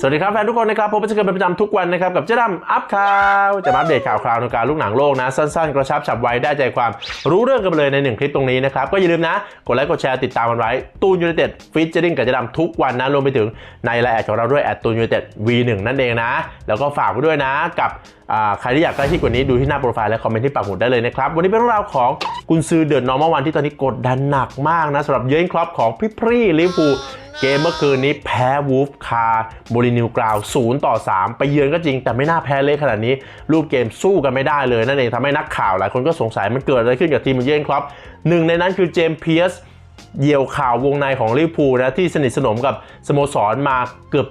สวัสดีครับแฟนทุกคนนะครับผมจะเกิดเป็นประจำทุกวันนะครับกับเจ๊ดำอัพข่าวจะมาอัปเดตข่าวคราวในการลูกหนังโลกนะ สั้นๆ กระชับฉับไวได้ใจความรู้เรื่องกันไปเลยในหนึ่งคลิปตรงนี้นะครับ ก็อย่าลืมนะ กดไลค์กดแชร์ติดตามกันไว้ ตูนยูไนเต็ดฟิชเจอริงกับเจ๊ดำทุกวันนะรวมไปถึงในไลน์แอดของเราด้วยแอดตูนยูไนเต็ด V1 นั่นเองนะ แล้วก็ฝากไว้ด้วยนะกับใครที่อยากใกล้ชิดกว่านี้ดูที่หน้าโปรไฟล์และคอมเมนต์ที่ปักหมุดได้เลยนะครับ วันนี้เป็นเรื่องราวของกุนซือเดือดนอร์มวันที่ตอนนี้กดดันหนักมากนะสำหรับเยนครอปของพี่พรีลิเวอร์พูเกมเมื่อคืนนี้แพ้วูฟคาโมรินิวกราว0ต่อ 3 ไปเยือนก็จริง แต่ไม่น่าแพ้เละขนาดนี้ รูปเกมสู้กันไม่ได้เลย นั่นเองทำให้นักข่าวหลายคนก็สงสัยมันเกิดอะไรขึ้นกับทีมเยือนครับหนึ่งในนั้นคือเจมส์เพียส เยี่ยวข่าววงในของลิเวอร์พูลนะที่สนิทสนมกับสโมสรมาเกือบ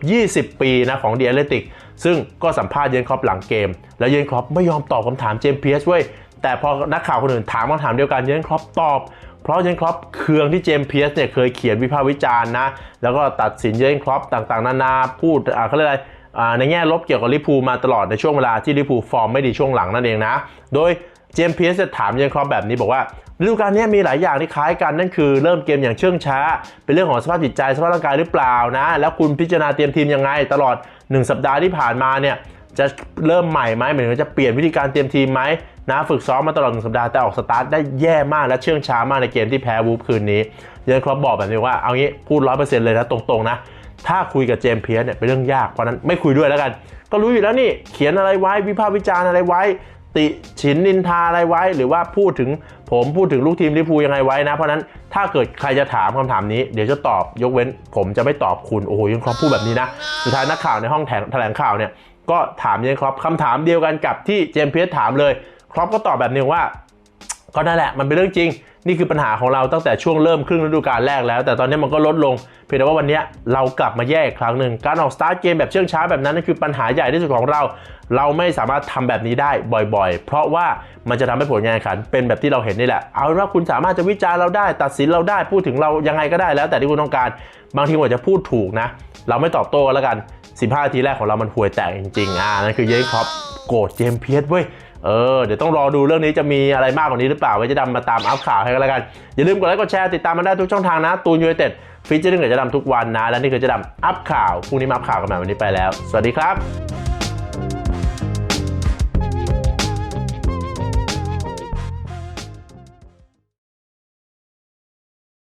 20 ปีนะของเดียเลติก ซึ่งก็สัมภาษณ์เยนครอปหลังเกม แล้วเยนครอปไม่ยอมตอบคำถามเจมส์เพียสเว้ยแต่พอนักข่าวคนอื่นถามคำถามเดียวกันเยนครอปตอบเพราะเยนครอปเคืองที่เจมส์เพียสเนี่ยเคยเขียนวิพากษ์วิจารณ์นะ แล้วก็ตัดสินเยนครอปต่างๆ นานาพูดอ่าเขาเรียกอะไรในแง่ลบเกี่ยวกับลิเวอร์พูลมาตลอดในช่วงเวลาที่ลิเวอร์พูลฟอร์มไม่ดีช่วงหลังนั่นเองนะ โดย จมส์เพียสจะถามเยนครอปแบบนี้บอกว่าฤดูกาลนี้มีหลายอย่างที่คล้ายกันนั่นคือเริ่มเกมอย่างเชื่องช้า เป็นเรื่องของสภาพจิตใจสภาพร่างกายหรือเปล่านะ แล้วคุณพิจารณาเตรียมทีมยังไง ตลอด 1 สัปดาห์ที่ผ่านมาเนี่ยจะเริ่มใหม่ไหมหมายถึงจะเปลี่ยนวิธีการเตรียมทีมไหมนะฝึกซ้อมมาตลอดหนึ่งสัปดาห์แต่ออกสตาร์ทได้แย่มากและเชื่องช้ามากในเกมที่แพ้วูฟคืนนี้เยนครอปบอกแบบนี้ว่าเอางี้พูดร้อยเปอร์เซ็นต์เลยนะตรงๆนะถ้าคุยกับเจมส์เพียสเนี่ยเป็นเรื่องยากเพราะฉะนั้นไม่คุยด้วยแล้วกัน ก็รู้อยู่แล้วนี่เขียนอะไรไว้วิพากษ์วิจารณ์อะไรไว้ ติฉินนินทาอะไรไว้ หรือว่าพูดถึงผมพูดถึงลูกทีมลิเวอร์พูลยังไงไว้นะ เพราะนั้นถ้าเกิดใครจะถามคำถามนี้เดี๋ยวจะตอบยกเว้น ผมจะไม่ตอบคุณโอ้โหยังครอปพูดแบบนี้นะ สุดท้ายนักข่าวในห้องแถลงข่าวเนี่ยก็ถามยังครอปคำถามเดียวกันกับที่เจมเพียสถามเลยครอปก็ตอบแบบนี้ว่า ก็นั่นแหละมันเป็นเรื่องจริง นี่คือปัญหาของเราตั้งแต่ช่วงเริ่มครึ่งฤดูกาลแรกแล้ว แต่ตอนนี้มันก็ลดลง เพียงแต่ว่าวันนี้เรากลับมาแย่อีกครั้งหนึ่งการออกสตาร์ทเกมแบบเชื่องช้าแบบนั้นนั่นคือปัญหาใหญ่ที่สุดของเรา เราไม่สามารถทำแบบนี้ได้บ่อยๆ เพราะว่ามันจะทำให้ผลงานแข่งขันเป็นแบบที่เราเห็นนี่แหละ เอาเป็นว่าคุณสามารถจะวิจารณ์เราได้ ตัดสินเราได้พูดถึงเรายังไงก็ได้แล้ว แต่ที่คุณต้องการ บางทีผมจะพูดถูกนะ เราไม่ตอบโต้แล้วกัน 15นาทีแรกของเรามันห่วยแตกจริงๆอ่านั่นคือเยนครอปโกรธเจมเพียสเว้ย เออเดี๋ยวต้องรอดูเรื่องนี้จะมีอะไรมากกว่านี้หรือเปล่าไว้จะดำมาตามอัพข่าวให้กันแล้วกัน อย่าลืมกดไลค์กดแชร์ติดตามมาได้ทุกช่องทางนะ ตูนยูไนเต็ดฟีเจอร์เรื่งกับจะดำทุกวันนะ และนี่คือจะดำอัพข่าวพรุ่งนี้มาอัพข่าวกันใหม่วันนี้ไปแล้ว สวัสดีครับ